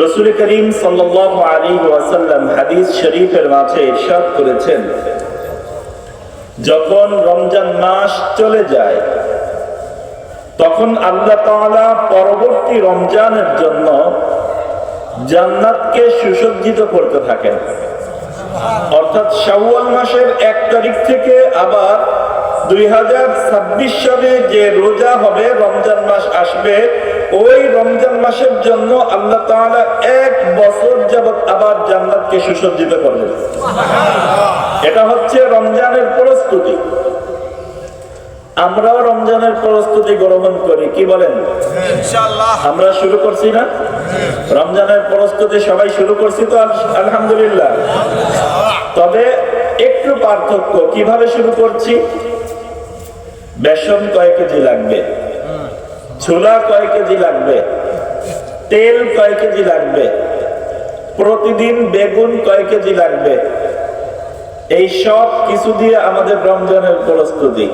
রসুল করিম সাল্লাল্লাহু আলাইহি ওয়াসাল্লাম হাদিস শরীফের মাঝে ইরশাদ করেছেন, যখন রমজান মাস চলে যায়, তখন আল্লাহ তাআলা পরবর্তী রমজানের জন্য জান্নাতকে সুসজ্জিত করতে থাকেন। অর্থাৎ শাওয়াল মাসের এক তারিখ থেকে আবার দুই হাজার ছাব্বিশ সালে যে রোজা হবে, রমজান মাস আসবে ওই রমজান মাসের জন্য আল্লাহ তাআলা এক বছর যাবত আবার জান্নাতকে সুসজ্জিত করবেন এটা হচ্ছে রমজানের প্রস্তুতি। আমরাও রমজানের প্রস্তুতি গ্রহণ করি কি বলেন? আমরা শুরু করছি না? রমজানের প্রস্তুতি সবাই শুরু করছি তো আল- আলহামদুলিল্লাহ। তবে একটু পার্থক্য কীভাবে শুরু করছি? বেসন কয় কেজি লাগবে? ছোলা কয় কেজি লাগবে? তেল কয় কেজি লাগবে? প্রতিদিন বেগুন কয় কেজি লাগবে? এই সব কিছু দিয়ে আমাদের রমজানের প্রস্তুতি।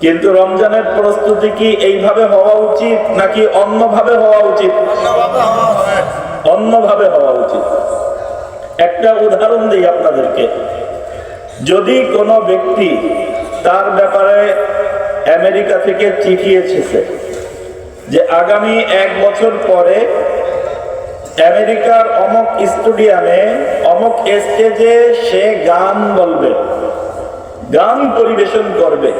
কিন্তু রমজানের প্রস্তুতি কি এইভাবে হওয়া উচিত নাকি অন্যভাবে হওয়া উচিত? অন্যভাবে হওয়া উচিত। একটা উদাহরণ দিই আপনাদেরকে। যদি কোনো ব্যক্তি তার ব্যাপারে আমেরিকা থেকে চিঠি এসেছে যে আগামী এক বছর পরে আমেরিকার অমুক স্টুডিয়ামে, অমুক স্টেজে সে গান বলবে, গান পরিবেশন করবে।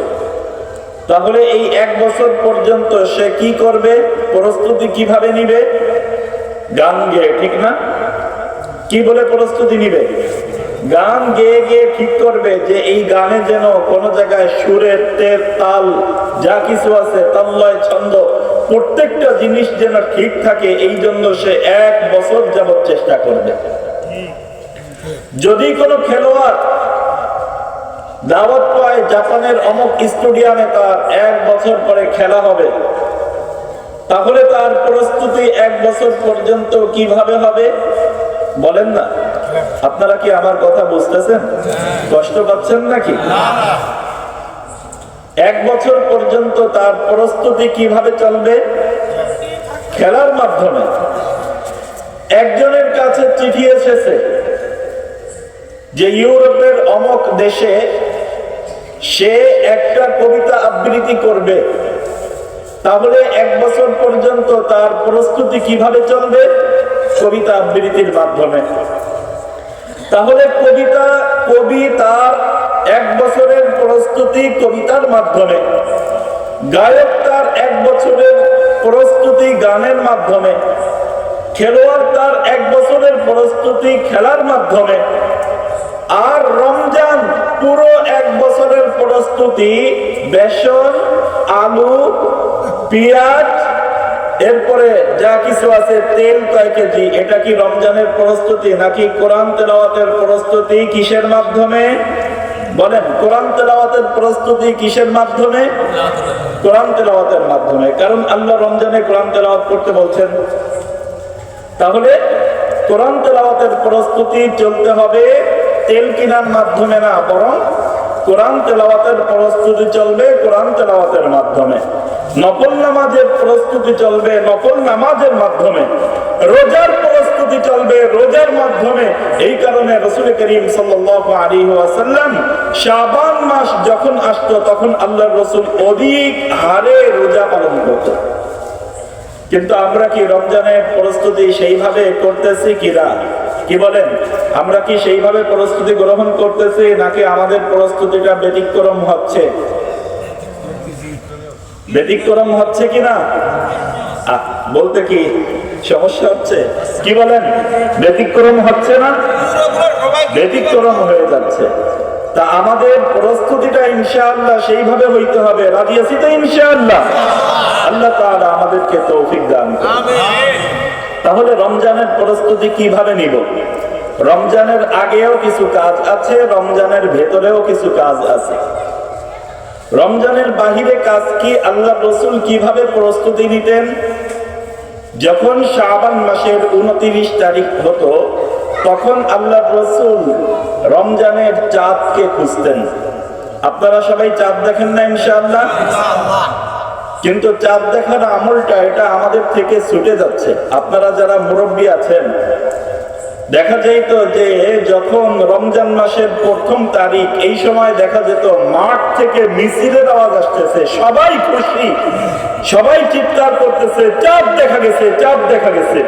তাহলে এই এক বছর পর্যন্ত সে কি করবে, প্রস্তুতি কীভাবে নিবে? গান গেয়ে, ঠিক না? কি বলে প্রস্তুতি নিবে? গান গেয়ে গিয়ে ঠিক করবে যে এই গানে যেন কোনো জায়গায় সুরের তের তাল, যা কিছু আছে তাল্লয় ছন্দ প্রত্যেকটা জিনিস যেন ঠিক থাকে, এই জন্য সে এক বছর যাবৎ চেষ্টা করবে। যদি কোনো খেলোয়াড় দাওয়াত পায় জাপানের অমুক স্টেডিয়ামে তার এক বছর পরে খেলা হবে, তাহলে তার প্রস্তুতি এক বছর পর্যন্ত কীভাবে হবে? বলেন না। আপনারা কি আমার কথা বুঝতেছেন? কষ্ট পাচ্ছেন নাকি? এক বছর পর্যন্ত তার প্রস্তুতি কীভাবে চলবে? খেলার মাধ্যমে। একজনের কাছে চিঠি এসেছে যে ইউরোপের অমক দেশে সে একটা কবিতা আবৃত্তি করবে। তাহলে এক বছর পর্যন্ত তার প্রস্তুতি কীভাবে চলবে? কবিতা আবৃত্তির মাধ্যমে। তাহলে কবিতা, কবি তার এক বছরের প্রস্তুতি কবিতার মাধ্যমে। গায়ক তার এক বছরের প্রস্তুতি গানের মাধ্যমে। খেলোয়াড় তার এক বছরের প্রস্তুতি খেলার মাধ্যমে। আর রমজান পুরো এক বছরের প্রস্তুতি বেসন, আলু, পেঁয়াজ, এরপরে যা কিছু আছে তেল কয় কেজি, এটা কি রমজানের প্রস্তুতি নাকি কোরআন তেলাওয়াতের প্রস্তুতি কিসের মাধ্যমে? বলেন, কোরআন তেলাওয়াতের প্রস্তুতি কিসের মাধ্যমে? কোরআন তেলাওয়াতের মাধ্যমে। কারণ আল্লাহ রমজানে কোরআন তেলাওয়াত করতে বলছেন। তাহলে কোরআন তেলাওয়াতের প্রস্তুতি চলতে হবে তেল কিনার মাধ্যমে না, বরং কোরআন তেলাওয়াতের প্রস্তুতি চলবে কোরআন তেলাওয়াতের মাধ্যমে। নকল নামাজের প্রস্তুতি চলবে নকল নামাজের মাধ্যমে। রোজার প্রস্তুতি চলবে রোজার মাধ্যমে। এই কারণে রসুল করিম আলাইহি শাবান মাস যখন আসতো, তখন আল্লাহর রসুল অধিক হারে রোজা পালন করতো। কিন্তু আমরা কি রমজানের প্রস্তুতি সেইভাবে করতেছি কিনা কি বলেন? আমরা কি সেইভাবে প্রস্তুতি গ্রহণ করতেছি নাকি আমাদের প্রস্তুতিটা ব্যতিক্রম হচ্ছে? ব্যতিক্রম হচ্ছে কিনা বলতে কি সমস্যা হচ্ছে, কি বলেন? ব্যতিক্রম হচ্ছে না? ব্যতিক্রম হয়ে যাচ্ছে। তা আমাদের প্রস্তুতিটা ইনশাআল্লাহ সেইভাবে হইতে হবে। রাজি আছি তো ইনশাআল্লাহ? আল্লাহ তাআলা আমাদেরকে তৌফিক দান তাহলে রমজানের প্রস্তুতি কীভাবে নিব? রমজানের আগেও কিছু কাজ আছে, রমজানের ভেতরেও কিছু কাজ আছে। রমজানের বাহিরে কাজ কি? আল্লাহ রসুল কীভাবে প্রস্তুতি নিতেন? যখন শাহবান মাসের উনত্রিশ তারিখ হতো, তখন আল্লাহ রসুল রমজানের চাঁদকে খুঁজতেন। আপনারা সবাই চাঁদ দেখেন না ইনশাআল্লাহ? কিন্তু চাঁদ দেখার আমলটা, এটা আমাদের থেকে ছুটে যাচ্ছে। আপনারা যারা মুরব্বী আছেন দেখা যাইত যে যখন রমজান মাসের প্রথম তারিখ, এই সময় দেখা যেত মাঠ থেকে মিছিলের আওয়াজ আসতেছে, সবাই খুশি, সবাই চিৎকার করতেছে, চাঁদ দেখা গেছে, চাঁদ দেখা গেছে।